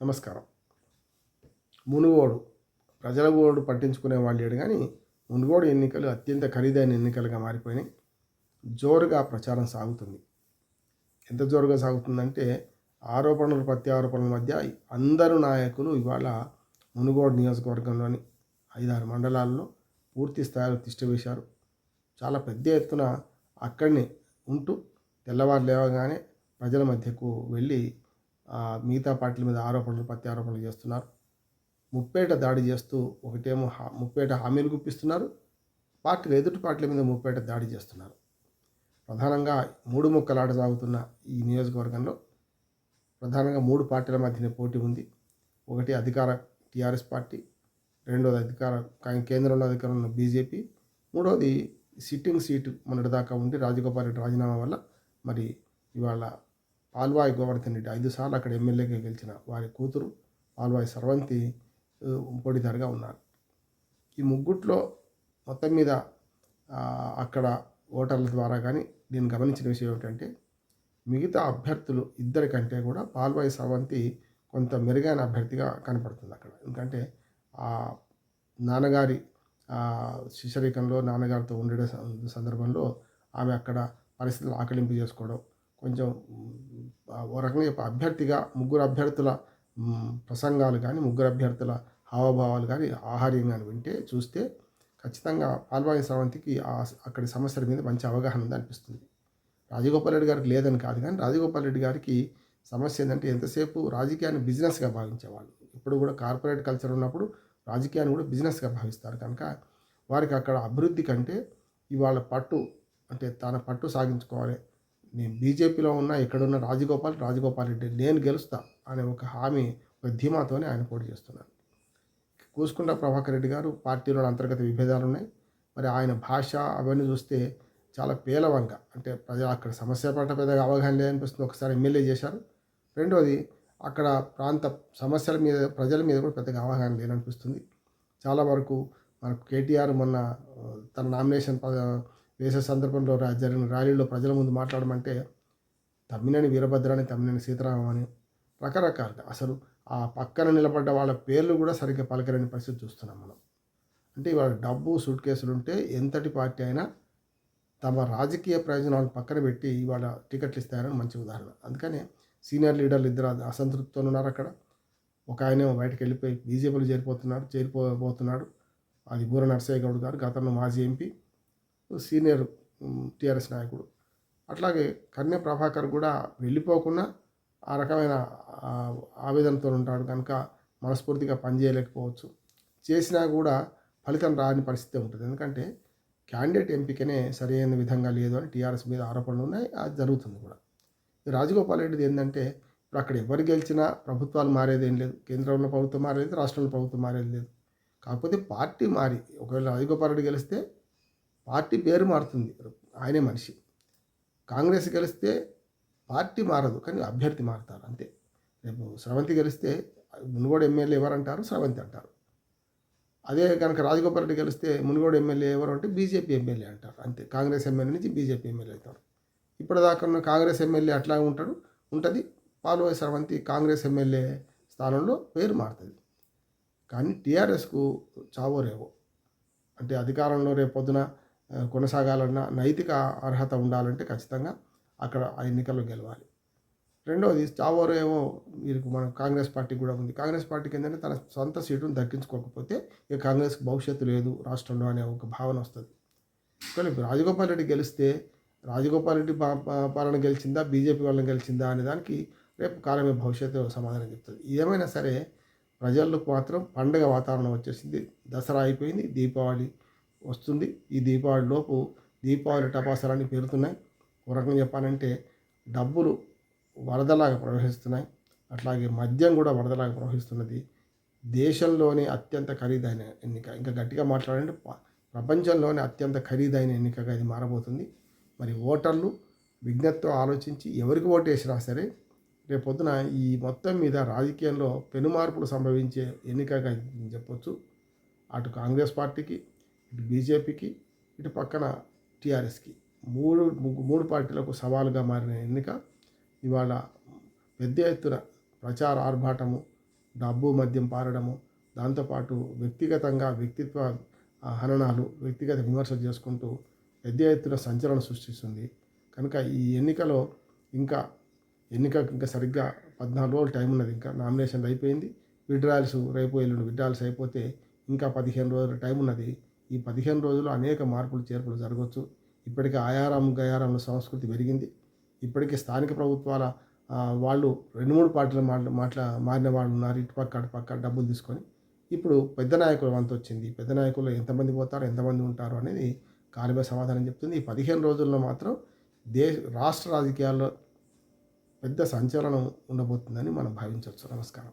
నమస్కారం. మునుగోడు ప్రజల గోడు పట్టించుకునే వాళ్ళు లేడు కానీ మునుగోడు ఎన్నికలు అత్యంత ఖరీదైన ఎన్నికలుగా మారిపోయినాయి. జోరుగా ప్రచారం సాగుతుంది. ఎంత జోరుగా సాగుతుందంటే ఆరోపణలు ప్రత్యారోపణల మధ్య అందరు నాయకులు ఇవాళ మునుగోడు నియోజకవర్గంలోని ఐదారు మండలాల్లో పూర్తి స్థాయిలో తిష్టవేశారు చాలా పెద్ద ఎత్తున అక్కడిని ఉంటూ తెల్లవారు లేవగానే ప్రజల మధ్యకు వెళ్ళి మిగతా పార్టీల మీద ఆరోపణలు ప్రత్యారోపణలు చేస్తున్నారు. ముప్పేట దాడి చేస్తూ ఒకటేమో హా ముప్పేట హామీలు గుప్పిస్తున్నారు. పార్టీలు ఎదుటి పార్టీల మీద ముప్పేట దాడి చేస్తున్నారు. ప్రధానంగా మూడు ముక్కలాట సాగుతున్న ఈ నియోజకవర్గంలో ప్రధానంగా మూడు పార్టీల మధ్యనే పోటీ ఉంది. ఒకటి అధికార టీఆర్ఎస్ పార్టీ రెండోది అధికార కేంద్రంలో అధికారంలో ఉన్న బీజేపీ మూడోది సిట్టింగ్ సీటు మొన్నటిదాకా ఉండి రాజగోపాల్ రెడ్డి రాజీనామా వల్ల మరి ఇవాళ పాల్వాయి గోవర్ధన్ రెడ్డి ఐదు సార్లు అక్కడ ఎమ్మెల్యేగా గెలిచిన వారి కూతురు పాల్వాయి సర్వంతి పోటీదారుగా ఉన్నారు. ఈ ముగ్గుట్లో మొత్తం మీద అక్కడ ఓటర్ల ద్వారా కానీ నేను గమనించిన విషయం ఏమిటంటే మిగతా అభ్యర్థులు ఇద్దరికంటే కూడా పాల్వాయి సర్వంతి కొంత మెరుగైన అభ్యర్థిగా కనపడుతుంది అక్కడ. ఎందుకంటే ఆ నాన్నగారి శిశరీకంలో నాన్నగారితో ఉండే సందర్భంలో ఆమె అక్కడ పరిస్థితులు ఆకలింపు చేసుకోవడం కొంచెం ఓ రకంగా చెప్ప అభ్యర్థిగా ముగ్గురు అభ్యర్థుల ప్రసంగాలు కానీ ముగ్గురు అభ్యర్థుల హావభావాలు కానీ ఆహార్యం కానీ వింటే చూస్తే ఖచ్చితంగా పాల్వాయి స్రవంతికి ఆ అక్కడి సమస్యల మీద మంచి అవగాహన ఉంది అనిపిస్తుంది. రాజగోపాల్ రెడ్డి గారికి లేదని కాదు కానీ రాజగోపాల్ రెడ్డి గారికి సమస్య ఏంటంటే ఎంతసేపు రాజకీయాన్ని బిజినెస్గా భావించేవాళ్ళు. ఇప్పుడు కూడా కార్పొరేట్ కల్చర్ ఉన్నప్పుడు రాజకీయాన్ని కూడా బిజినెస్గా భావిస్తారు. కనుక వారికి అక్కడ అభివృద్ధి కంటే ఇవాళ పట్టు అంటే తన పట్టు సాగించుకోవాలి. నేను బీజేపీలో ఉన్న ఎక్కడున్న రాజగోపాల్ రాజగోపాల్ రెడ్డి నేను గెలుస్తా అనే ఒక హామీ ఒక ధీమాతోనే ఆయన పోటీ చేస్తున్నారు. కూసుకుంట ప్రభాకర్ రెడ్డి గారు పార్టీలో అంతర్గత విభేదాలు ఉన్నాయి మరి ఆయన భాష అవన్నీ చూస్తే చాలా పేలవంగా అంటే ప్రజలు అక్కడ సమస్య పట్ల పెద్దగా అవగాహన లేదనిపిస్తుంది. ఒకసారి ఎమ్మెల్యే చేశారు. రెండోది అక్కడ ప్రాంత సమస్యల మీద ప్రజల మీద కూడా పెద్దగా అవగాహన లేదనిపిస్తుంది. చాలా వరకు మనకు కేటీఆర్ మొన్న తన నామినేషన్ ప- వేసే సందర్భంలో జరిగిన ర్యాలీలో ప్రజల ముందు మాట్లాడమంటే తమ్మినేని వీరభద్రాని తమ్మినేని సీతారామని అని రకరకాలుగా అసలు ఆ పక్కన నిలబడ్డ వాళ్ళ పేర్లు కూడా సరిగ్గా పలకరని పరిస్థితి చూస్తున్నాం మనం. అంటే ఇవాళ డబ్బు సూట్ కేసులు ఉంటే ఎంతటి పార్టీ అయినా తమ రాజకీయ ప్రయోజనాలను పక్కన పెట్టి ఇవాళ టికెట్లు ఇస్తారని మంచి ఉదాహరణ. అందుకనే సీనియర్ లీడర్లు ఇద్దరు అసంతృప్తితో ఉన్నారు అక్కడ. ఒక ఆయన బయటకు వెళ్ళిపోయి బీజేపీలో చేరిపోతున్నాడు చేరిపోబోతున్నాడు. అది బూర నరసయ్య గౌడ్ గారు గతంలో మాజీ ఎంపీ. సీనియర్ టీఆర్ఎస్ నాయకుడు. అట్లాగే కన్య ప్రభాకర్ కూడా వెళ్ళిపోకుండా ఆ రకమైన ఆవేదనతో ఉంటాడు కనుక మనస్ఫూర్తిగా పనిచేయలేకపోవచ్చు. చేసినా కూడా ఫలితం రాని పరిస్థితి ఉంటుంది. ఎందుకంటే క్యాండిడేట్ ఎంపికనే సరైన విధంగా లేదు అని టీఆర్ఎస్ మీద ఆరోపణలు ఉన్నాయి. అది జరుగుతుంది కూడా. రాజగోపాల్ రెడ్డిది ఏంటంటే ఇప్పుడు అక్కడ ఎవరు గెలిచినా ప్రభుత్వాలు మారేది ఏం లేదు. కేంద్రంలో ప్రభుత్వం మారేది రాష్ట్రంలో ప్రభుత్వం మారేది లేదు. కాకపోతే పార్టీ మారి ఒకవేళ రాజగోపాల్ రెడ్డి గెలిస్తే పార్టీ పేరు మారుతుంది. ఆయనే మనిషి. కాంగ్రెస్ గెలిస్తే పార్టీ మారదు కానీ అభ్యర్థి మారుతారు అంతే. రేపు స్రవంతి గెలిస్తే మునుగోడు ఎమ్మెల్యే ఎవరంటారు? స్రవంతి అంటారు. అదే కనుక రాజగోపాల్ రెడ్డి గెలిస్తే మునుగోడు ఎమ్మెల్యే ఎవరు అంటే బీజేపీ ఎమ్మెల్యే అంటారు. అంతే. కాంగ్రెస్ ఎమ్మెల్యే నుంచి బీజేపీ ఎమ్మెల్యే అవుతారు. ఇప్పటిదాకా ఉన్న కాంగ్రెస్ ఎమ్మెల్యే అట్లా ఉంటాడు ఉంటుంది. పాల్వాయి స్రవంతి కాంగ్రెస్ ఎమ్మెల్యే స్థానంలో పేరు మారుతుంది. కానీ టీఆర్ఎస్కు చావో రేవో. అంటే అధికారంలో రేపు పొద్దున కొనసాగాలన్న నైతిక అర్హత ఉండాలంటే ఖచ్చితంగా అక్కడ ఆ ఎన్నికల్లో గెలవాలి. రెండవది చావోరు ఏమో వీరికి మన కాంగ్రెస్ పార్టీ కూడా ఉంది. కాంగ్రెస్ పార్టీకి ఏంటంటే తన సొంత సీటును దక్కించుకోకపోతే ఇక కాంగ్రెస్కి భవిష్యత్తు లేదు రాష్ట్రంలో అనే ఒక భావన వస్తుంది. కానీ రాజగోపాల్ రెడ్డి గెలిస్తే రాజగోపాల్ రెడ్డి పా- పాలన గెలిచిందా బీజేపీ వాళ్ళని గెలిచిందా అనే దానికి రేపు కాలమే భవిష్యత్తు సమాధానం చెప్తుంది. ఏమైనా సరే ప్రజలకు మాత్రం పండగ వాతావరణం వచ్చేసింది దసరా అయిపోయింది దీపావళి వస్తుంది. ఈ దీపావళి లోపు దీపావళి టపాసాలన్నీ పేరుతున్నాయి. ఒక రకంగా చెప్పాలంటే డబ్బులు వరదలాగా ప్రవహిస్తున్నాయి. అట్లాగే మద్యం కూడా వరదలాగా ప్రవహిస్తున్నది. దేశంలోనే అత్యంత ఖరీదైన ఎన్నిక. ఇంకా గట్టిగా మాట్లాడంటే ప్రపంచంలోనే అత్యంత ఖరీదైన ఎన్నికగా ఇది మారబోతుంది. మరి ఓటర్లు విజ్ఞతతో ఆలోచించి ఎవరికి ఓటు వేసినా సరే రేపొద్దున ఈ మొత్తం మీద రాజకీయంలో పెనుమార్పులు సంభవించే ఎన్నికగా చెప్పొచ్చు. అటు కాంగ్రెస్ పార్టీకి బీజేపీకి ఇటు పక్కన టీఆర్ఎస్కి మూడు మూడు పార్టీలకు సవాలుగా మారిన ఎన్నిక ఇవాళ పెద్ద ఎత్తున ప్రచార ఆర్భాటము డబ్బు మద్యం పారడము దాంతోపాటు వ్యక్తిగతంగా వ్యక్తిత్వ హననాలు వ్యక్తిగత విమర్శలు చేసుకుంటూ పెద్ద ఎత్తున సంచలనం సృష్టిస్తుంది. కనుక ఈ ఎన్నికలో ఇంకా ఎన్నికకు ఇంకా సరిగ్గా పద్నాలుగు రోజులు టైం ఉన్నది. ఇంకా నామినేషన్లు అయిపోయింది. విడ్రాల్స్ రేపు ఎల్లుండి విడ్రాయల్స్ అయిపోతే ఇంకా పదిహేను రోజుల టైం ఉన్నది. ఈ పదిహేను రోజులు అనేక మార్పులు చేర్పులు జరగవచ్చు. ఇప్పటికే ఆయారం గయారంలో సంస్కృతి పెరిగింది. ఇప్పటికే స్థానిక ప్రభుత్వాల వాళ్ళు రెండు మూడు పార్టీలు మాట్లా మాట్లా మారిన వాళ్ళు ఉన్నారు. ఇటుపక్క అటుపక్క డబ్బులు తీసుకొని. ఇప్పుడు పెద్ద నాయకుల వంత వచ్చింది. పెద్ద నాయకులు ఎంతమంది పోతారు ఎంతమంది ఉంటారు అనేది కాలమే సమాధానం చెప్తుంది. ఈ పదిహేను రోజుల్లో మాత్రం దేశ రాష్ట్ర రాజకీయాల్లో పెద్ద సంచలనం ఉండబోతుందని మనం భావించవచ్చు. నమస్కారం.